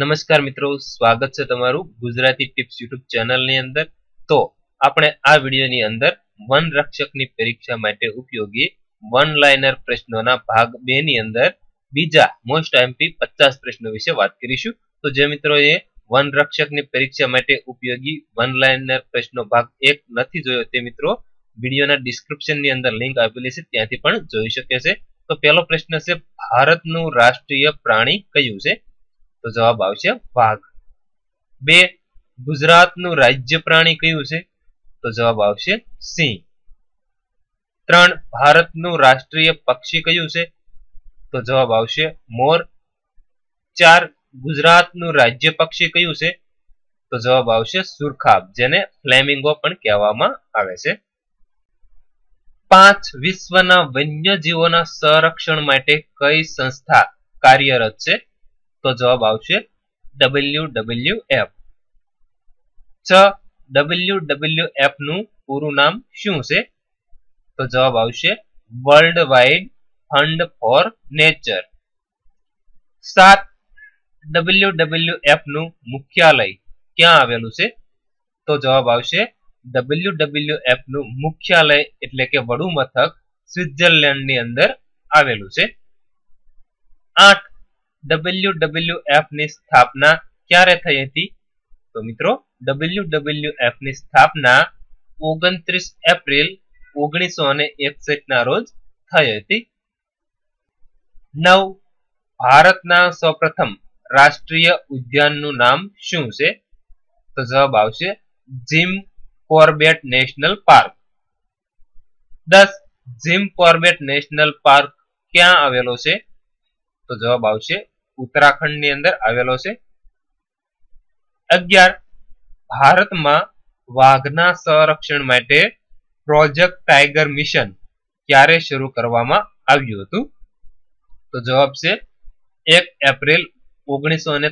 નમસ્કાર મિત્રો, સ્વાગત છે તમારું ગુજરાતી ટિપ્સ યુટ્યુબ ચેનલની અંદર. તો આપણે આ વિડીયોની અંદર વન રક્ષકની પરીક્ષા માટે ઉપયોગી વન લાઇનર પ્રશ્નોના ભાગ બે ની અંદર બીજા મોસ્ટ એમપી પચાસ પ્રશ્નો વિશે વાત કરીશું. તો જે મિત્રોએ વન રક્ષકની પરીક્ષા માટે ઉપયોગી વન લાઇનર પ્રશ્નો ભાગ એક નથી જોયો તે મિત્રો, વિડીયોના ડિસ્ક્રિપ્શનની અંદર લિંક આપેલી છે, ત્યાંથી પણ જોઈ શકે છે. તો પહેલો પ્રશ્ન છે, ભારતનું રાષ્ટ્રીય પ્રાણી કયું છે? તો જવાબ આવશે વાઘ. બે, ગુજરાતનું રાજ્ય પ્રાણી કયું છે? તો જવાબ આવશે સિંહ. ત્રણ, ભારતનું રાષ્ટ્રીય પક્ષી કયું છે? તો જવાબ આવશે મોર. ચાર, ગુજરાતનું રાજ્ય પક્ષી કયું છે? તો જવાબ આવશે સુરખાબ, જેને ફ્લેમિંગો પણ કહેવામાં આવે છે. પાંચ, વિશ્વના વન્યજીવોના સંરક્ષણ માટે કઈ સંસ્થા કાર્યરત છે? તો જવાબ આવશે ડબલ્યુ ડબલ્યુ એફ. છ, ડબલ્યુ નું પૂરું નામ શું છે? તો જવાબ આવશે World Wide Fund for Nature. સાત, ડબલ્યુ નું મુખ્યાલય ક્યાં આવેલું છે? તો જવાબ આવશે ડબલ્યુ ડબલ્યુ એફનું મુખ્યાલય એટલે કે વડુ મથક સ્વિટ્ઝરલેન્ડની અંદર આવેલું છે. આઠ ડબલ્યુ ની સ્થાપના ક્યારે થઈ હતી? તો મિત્રો ડબલ્યુ ની સ્થાપના ઓગણત્રીસ એપ્રિલ ઓગણીસો અને એકસઠ ના રોજ થઈ હતી. નવ, ભારતના સૌપ્રથમ રાષ્ટ્રીય ઉદ્યાનનું નામ શું છે? તો જવાબ આવશે જીમ કોર્બેટ નેશનલ પાર્ક. દસ, જીમ કોર્બેટ નેશનલ પાર્ક ક્યાં આવેલો છે? તો જવાબ આવશે ઉત્તરાખંડની અંદર આવેલો છે. અગિયાર, ભારતમાં વાઘના સંરક્ષણ માટે પ્રોજેક્ટ ટાઈગર મિશન ક્યારે શરૂ કરવામાં આવ્યું હતું? તો જવાબ છે, એક એપ્રિલ ઓગણીસો ને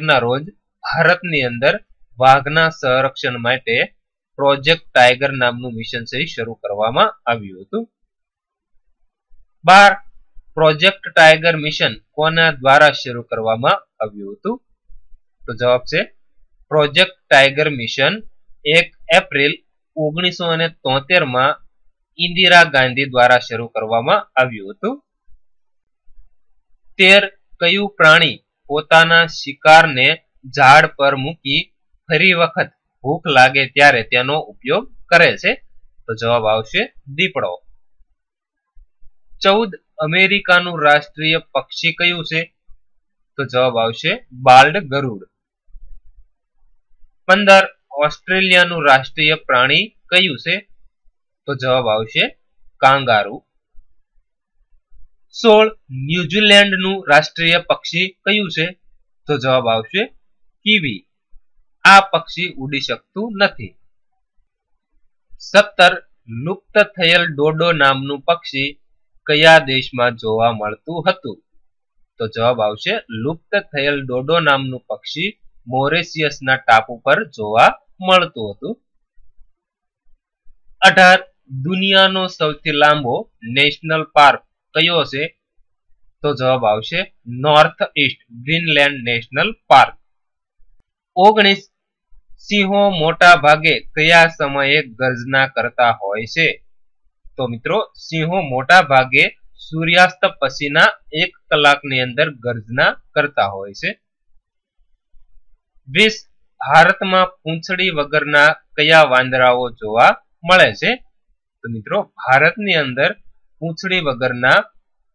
ના રોજ ભારતની અંદર વાઘના સંરક્ષણ માટે પ્રોજેક્ટ ટાઈગર નામનું મિશન છે શરૂ કરવામાં આવ્યું હતું. બાર પ્રોજેક્ટ ટાઈગર મિશન કોના દ્વારા શરૂ કરવામાં આવ્યું હતું? તો જવાબ છે, પ્રોજેક્ટ ટાઈગર મિશન એક એપ્રિલ ઓગણીસો અને તોતેરમાં ઇન્દિરા ગાંધી દ્વારા શરૂ કરવામાં આવ્યું હતું. તેર કયું પ્રાણી પોતાના શિકારને ઝાડ પર મૂકી ફરી વખત ભૂખ લાગે ત્યારે તેનો ઉપયોગ કરે છે? તો જવાબ આવશે, દીપડો. ચૌદ અમેરિકાનું રાષ્ટ્રીય પક્ષી કયું છે? તો જવાબ આવશે બાલ્ડ ગરુડ. પંદર, ઓસ્ટ્રેલિયાનું રાષ્ટ્રીય પ્રાણી કયું છે? તો જવાબ આવશે કાંગારુ. સોળ, ન્યુઝીલેન્ડનું રાષ્ટ્રીય પક્ષી કયું છે? તો જવાબ આવશે કીવી. આ પક્ષી ઉડી શકતું નથી. સત્તર, લુપ્ત થયેલ ડોડો નામનું પક્ષી કયા દેશમાં જોવા મળતું હતું? તો જવાબ આવશે, લુપ્ત થયેલ ડોડો નામનું પક્ષી મોરેશિયસના ટાપુ પર જોવા મળતું હતું. અઢાર, દુનિયાનો સૌથી લાંબો નેશનલ પાર્ક કયો છે તો જવાબ આવશે, North East Greenland National Park. ઓગણીસ, સિંહો મોટા ભાગે કયા સમયે ગર્જના કરતા હોય છે? તો મિત્રો, સિંહો મોટા ભાગે સૂર્યાસ્ત પછીના એક કલાકની અંદર ગર્જના કરતા હોય છે. વીસ ભારતમાં પૂંછડી વગરના કયા વાંદરાઓ જોવા મળે છે? તો મિત્રો, ભારતની અંદર પૂંછડી વગરના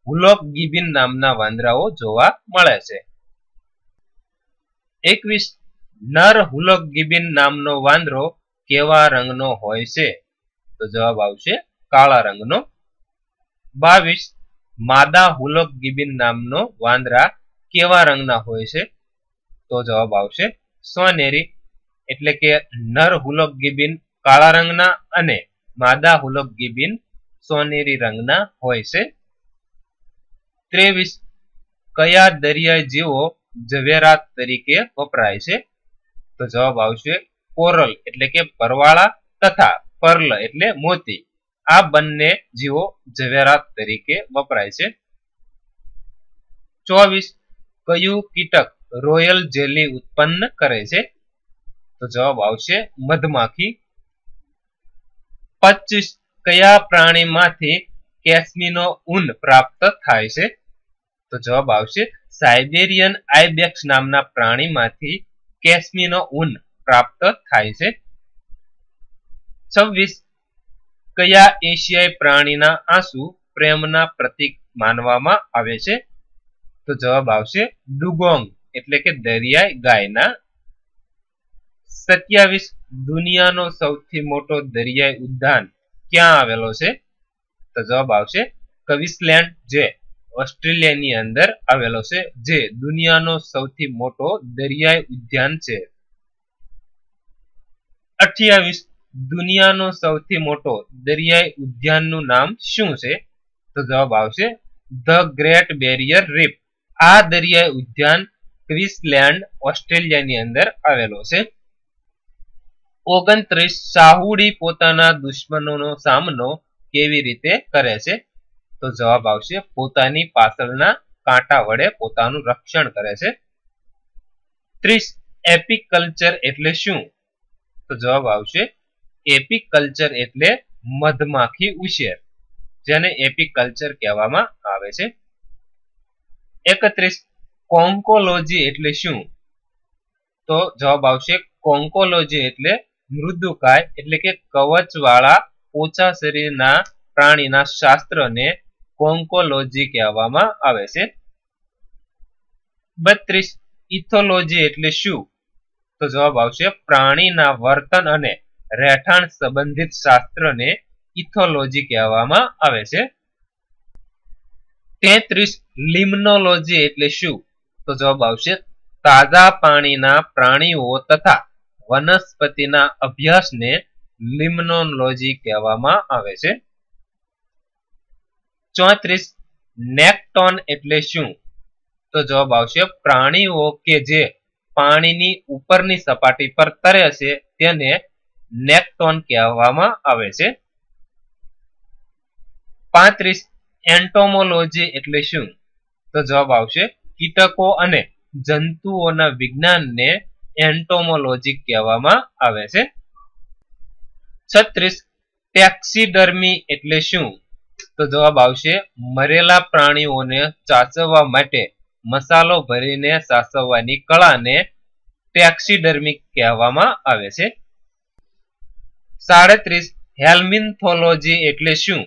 હુલોક ગિબિન નામના વાંદરાઓ જોવા મળે છે. એકવીસ નર હુલોક ગિબિન નામનો વાંદરો કેવા રંગનો હોય છે? તો જવાબ આવશે કાળા રંગનો. બાવીસ, માદા હુલક ગિબિન નામનો વાંદરા કેવા રંગના હોય છે? તો જવાબ આવશે સોનેરી, એટલે કે નર હુલક ગિબિન કાળા રંગના અને માદા હુલક ગિબિન સોનેરી રંગના હોય છે. ત્રેવીસ, કયા દરિયાઈ જીવો ઝવેરાત તરીકે વપરાય છે? તો જવાબ આવશે કોરલ, એટલે કે પરવાળા તથા પર્લ, એટલે મોતી. આ બંને જીવો ઝવેરાત તરીકે વપરાય છે. ચોવીસ, કયું કીટક રોયલ જેલી ઉત્પન્ન કરે છે? તો જવાબ આવશે મધમાખી. પચીસ, કયા પ્રાણીમાંથી કેસમીનો ઊન પ્રાપ્ત થાય છે? તો જવાબ આવશે સાઇબેરિયન આઈબેક્સ નામના પ્રાણીમાંથી કેસમીનો ઊન પ્રાપ્ત થાય છે. છવ્વીસ કયા એશિયાઈ પ્રાણીના આંસુ પ્રેમના પ્રતીક માનવામાં આવે છે? તો જવાબ આવશે ડુગોંગ, એટલે કે દરિયાઈ ગાયના. સત્યાવીસ, દુનિયાનો સૌથી મોટો દરિયાઈ ઉદ્યાન ક્યાં આવેલો છે? તો જવાબ આવશે કવિસલેન્ડ જે ઓસ્ટ્રેલિયાની અંદર આવેલો છે, જે દુનિયાનો સૌથી મોટો દરિયાઈ ઉદ્યાન છે. અઠ્યાવીસ દુનિયાનો સૌથી મોટો દરિયાઈ ઉદ્યાનનું નામ શું છે? તો જવાબ આવશે, ધ ગ્રેટ બેરિયર રીફ. આ દરિયાઈ ઉદ્યાન ક્વિસલેન્ડ ઓસ્ટ્રેલિયાની અંદર આવેલો છે. ઓગણત્રીસ સાહુડી પોતાના દુશ્મનોનો સામનો કેવી રીતે કરે છે? તો જવાબ આવશે, પોતાની પાછળના કાંટા વડે પોતાનું રક્ષણ કરે છે. ત્રીસ એપિક કલ્ચર એટલે શું? તો જવાબ આવશે એપિક કલ્ચર એટલે મધમાખી ઉછેર, જેને એપિક કલ્ચર કહેવામાં આવે છે. એકત્રીસ કોન્કોલોજી એટલે શું? તો જવાબ આવશે કોન્કોલોજી એટલે મૃદુકાય, એટલે કે કવચવાળા ઓછા શરીરના પ્રાણીના શાસ્ત્રને કોન્કોલોજી કહેવામાં આવે છે. બત્રીસ, ઇથોલોજી એટલે શું? તો જવાબ આવશે પ્રાણીના વર્તન અને રહેઠાણ સંબંધિત શાસ્ત્રને ઇથોલોજી કહેવામાં આવે છે. તેત્રીસ લિમ્નોલોજી એટલે શું? તો જવાબ આવશે, તાજા પાણીના પ્રાણીઓ તથા વનસ્પતિના અભ્યાસને લિમ્નોલોજી કહેવામાં આવે છે. ચોત્રીસ, નેક્ટોન એટલે શું? તો જવાબ આવશે, પ્રાણીઓ કે જે પાણીની ઉપરની સપાટી પર તરે છે, તેને નેક્ટોન કહેવામાં આવે છે. પાંત્રીસ, એન્ટોમોલોજી એટલે શું? તો જવાબ આવશે, કીટકો અને જંતુઓના વિજ્ઞાનને એન્ટોમોલોજી કહેવામાં આવે છે. છત્રીસ, ટેક્સીડર્મી એટલે શું? તો જવાબ આવશે, મરેલા પ્રાણીઓને સાચવવા માટે મસાલો ભરીને સાચવવાની કળાને ટેક્સીડર્મી કહેવામાં આવે છે. સાડત્રીસ હેલ્મિન્થોલોજી એટલે શું?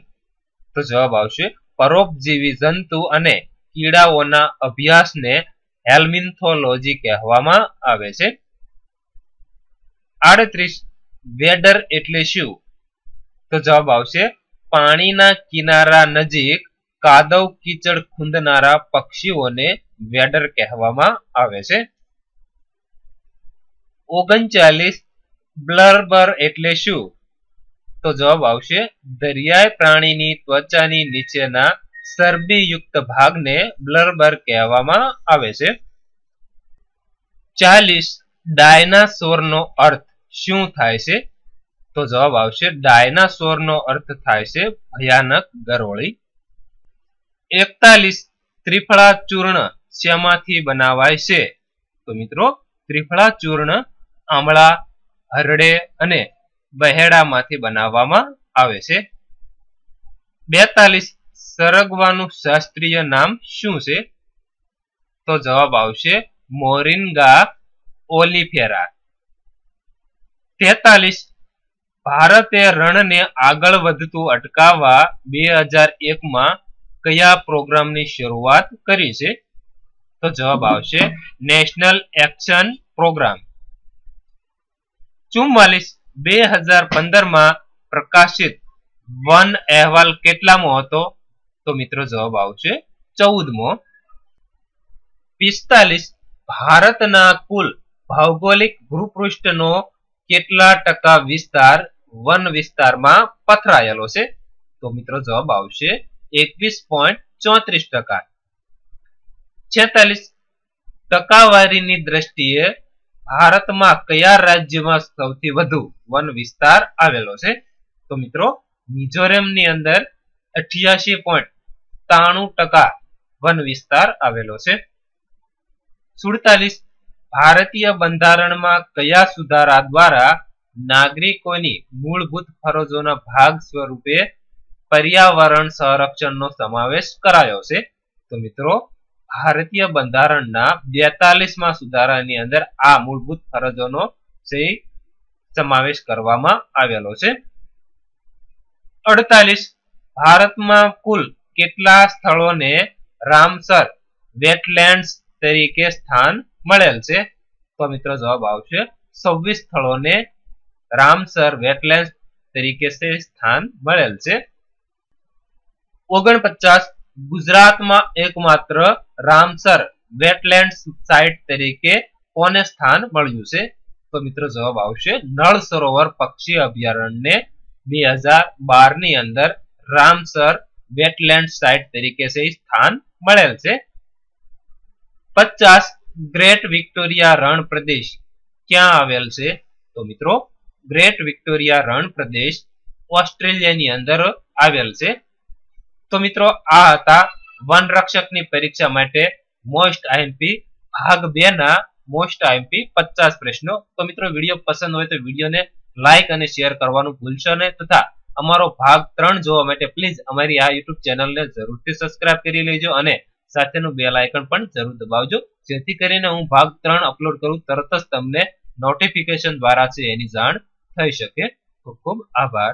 તો જવાબ આવશે, પરોપજીવી જંતુ અને કીડાઓના અભ્યાસને હેલ્મિન્થોલોજી કહેવામાં આવે છે. આડત્રીસ વેડર એટલે શું? તો જવાબ આવશે, પાણીના કિનારા નજીક કાદવ કીચડ ખૂંદનારા પક્ષીઓને વેડર કહેવામાં આવે છે. ઓગણચાલીસ બ્લરબર એટલે શું? તો જવાબ આવશે, દરિયાઈ પ્રાણીની ત્વચાની નીચેના ચરબીયુક્ત ભાગને બ્લરબર કહેવામાં આવે છે. ચાલીસ, ડાયનાસોરનો અર્થ શું થાય છે? તો જવાબ આવશે, ડાયનાસોરનો અર્થ થાય છે ભયાનક ગરોળી. એકતાલીસ, ત્રિફળા ચૂર્ણ શેમાંથી બનાવાય છે? તો મિત્રો, ત્રિફળા ચૂર્ણ આમળા હરડે અને બહેડામાંથી બનાવવામાં આવે છે. બેતાલીસ સરગવાનું શાસ્ત્રીય નામ શું છે? તો જવાબ આવશે મોરિંગા ઓલિફેરા. તેતાલીસ ભારતે રણને આગળ વધતું અટકાવવા બે હજાર એકમાં કયા પ્રોગ્રામની શરૂઆત કરી છે? તો જવાબ આવશે નેશનલ એક્શન પ્રોગ્રામ. ચુમ્માલીસ બે હજાર પંદરમાં પ્રકાશિત વન અહેવાલ કેટલામો હતો? તો મિત્રો જવાબ આવશે ચૌદમો. પિસ્તાલીસ, ભારતના કુલ ભૌગોલિક ભૂપૃષ્ઠનો કેટલા ટકા વિસ્તાર વન વિસ્તારમાં પથરાયેલો છે? તો મિત્રો જવાબ આવશે એકવીસ પોઈન્ટ ચોત્રીસ ટકા. છેતાલીસ, ટકાવારીની દ્રષ્ટિએ ભારતમાં કયા રાજ્યમાં સૌથી વધુ વન વિસ્તાર આવેલો છે? તો મિત્રો, મિઝોરમની અંદર અઠ્યાસી પોઈન્ટ ત્રાણું ટકા વન વિસ્તાર આવેલો છે. સુડતાલીસ, ભારતીય બંધારણમાં કયા સુધારા દ્વારા નાગરિકોની મૂળભૂત ફરજોના ભાગ સ્વરૂપે પર્યાવરણ સંરક્ષણનો સમાવેશ કરાયો છે? તો મિત્રો ભારતીય બંધારણના બેતાલીસમાં સુધારાની અંદર આ મૂળભૂત ફરજોનો સમાવેશ કરવામાં આવેલો છે. અડતાલીસ. ભારતમાં કુલ કેટલા સ્થળોને રામસર વેટલેન્ડ્સ તરીકે સ્થાન મળેલ છે? તો મિત્રો જવાબ આવશે છવ્વીસ સ્થળોને રામસર વેટલેન્ડ તરીકે સ્થાન મળેલ છે. ઓગણપચાસ. ગુજરાતમાં એકમાત્ર રામસર વેટલેન્ડ સાઇટ તરીકે કોને સ્થાન મળ્યું છે? તો મિત્રો જવાબ આવશે નળ સરોવર પક્ષી અભયારણ્ય બે હજાર બારની અંદર રામસર વેટલેન્ડ સાઇટ તરીકે સ્થાન મળેલ છે. પચાસ ગ્રેટ વિક્ટોરિયા રણ પ્રદેશ ક્યાં આવેલ છે? તો મિત્રો ગ્રેટ વિક્ટોરિયા રણ પ્રદેશ ઓસ્ટ્રેલિયાની અંદર આવેલ છે. તો મિત્રો, આ હતા વન રક્ષકની પરીક્ષા માટે મોસ્ટ આઈએમપી, ભાગ બે ના મોસ્ટ આઈએમપી, પચાસ પ્રશ્નો. તો મિત્રો, વીડિયો પસંદ હોય તો વિડીયોને લાઈક અને શેર કરવાનું ભૂલશો નહીં. તથા અમારો ભાગ ત્રણ જોવા માટે પ્લીઝ અમારી આ યુટ્યુબ ચેનલને જરૂરથી સબસ્ક્રાઇબ કરી લેજો અને સાથેનું બેલ આઇકન પણ જરૂર દબાવજો. જેથી કરીને હું ભાગ ત્રણ અપલોડ કરું તરત જ તમને નોટિફિકેશન દ્વારા છે એની જાણ થઈ શકે. ખૂબ ખૂબ આભાર.